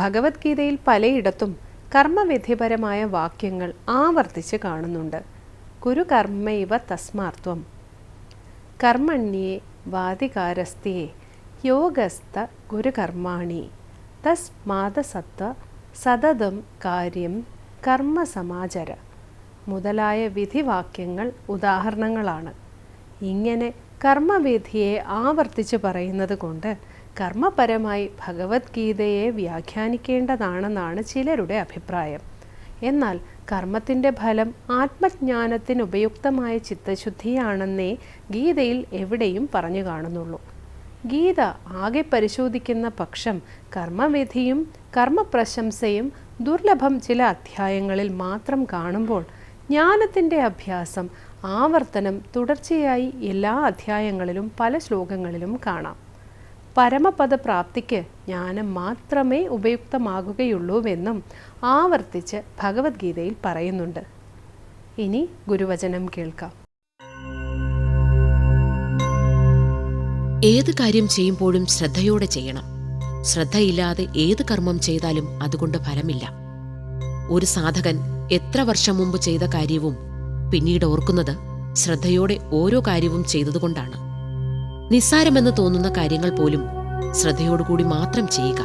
ഭഗവത്ഗീതയിൽ പലയിടത്തും കർമ്മവിധിപരമായ വാക്യങ്ങൾ ആവർത്തിച്ച് കാണുന്നുണ്ട്. കുരു കർമ്മൈവ തസ്മാർത്വം കർമ്മണ്യേ വാദികാരസ്തിയെ യോഗസ്ഥ ഗുരുകർമാണി. തസ്മാതസത്വ സതതം കാര്യം കർമ്മസമാചര. മുതലായ വിധിവാക്യങ്ങൾ ഉദാഹരണങ്ങളാണ്. ഇങ്ങനെ കർമ്മവിധിയെ ആവർത്തിച്ച് പറയുന്നത് കൊണ്ട് കർമ്മപരമായി ഭഗവത്ഗീതയെ വ്യാഖ്യാനിക്കേണ്ടതാണെന്നാണ് ചിലരുടെ അഭിപ്രായം. എന്നാൽ കർമ്മത്തിന്റെ ഫലം ആത്മജ്ഞാനത്തിന് ഉപയുക്തമായ ചിത്തശുദ്ധിയാണെന്നേ ഗീതയിൽ എവിടെയും പറഞ്ഞു കാണുന്നുള്ളൂ. ഗീത ആകെ പരിശോധിക്കുന്ന പക്ഷം കർമ്മവിധിയും കർമ്മപ്രശംസയും ദുർലഭം ചില അധ്യായങ്ങളിൽ മാത്രം കാണുമ്പോൾ ജ്ഞാനത്തിന്റെ അഭ്യാസം ആവർത്തനം തുടർച്ചയായി എല്ലാ അധ്യായങ്ങളിലും പല ശ്ലോകങ്ങളിലും കാണാം. പരമപദ പ്രാപ്തിക്ക് ജ്ഞാനം മാത്രമേ ഉപയുക്തമാകുകയുള്ളൂവെന്നും ആവർത്തിച്ച് ഭഗവത്ഗീതയിൽ പറയുന്നുണ്ട്. ഇനി ഗുരുവചനം കേൾക്കാം. ഏത് കാര്യം ചെയ്യുമ്പോഴും ശ്രദ്ധയോടെ ചെയ്യണം. ശ്രദ്ധയില്ലാതെ ഏത് കർമ്മം ചെയ്താലും അതുകൊണ്ട് ഫലമില്ല. ഒരു സാധകൻ എത്ര വർഷം മുമ്പ് ചെയ്ത കാര്യവും പിന്നീട് ഓർക്കുന്നത് ശ്രദ്ധയോടെ ഓരോ കാര്യവും ചെയ്തതുകൊണ്ടാണ്. നിസ്സാരമെന്ന് തോന്നുന്ന കാര്യങ്ങൾ പോലും ശ്രദ്ധയോടുകൂടി മാത്രം ചെയ്യുക.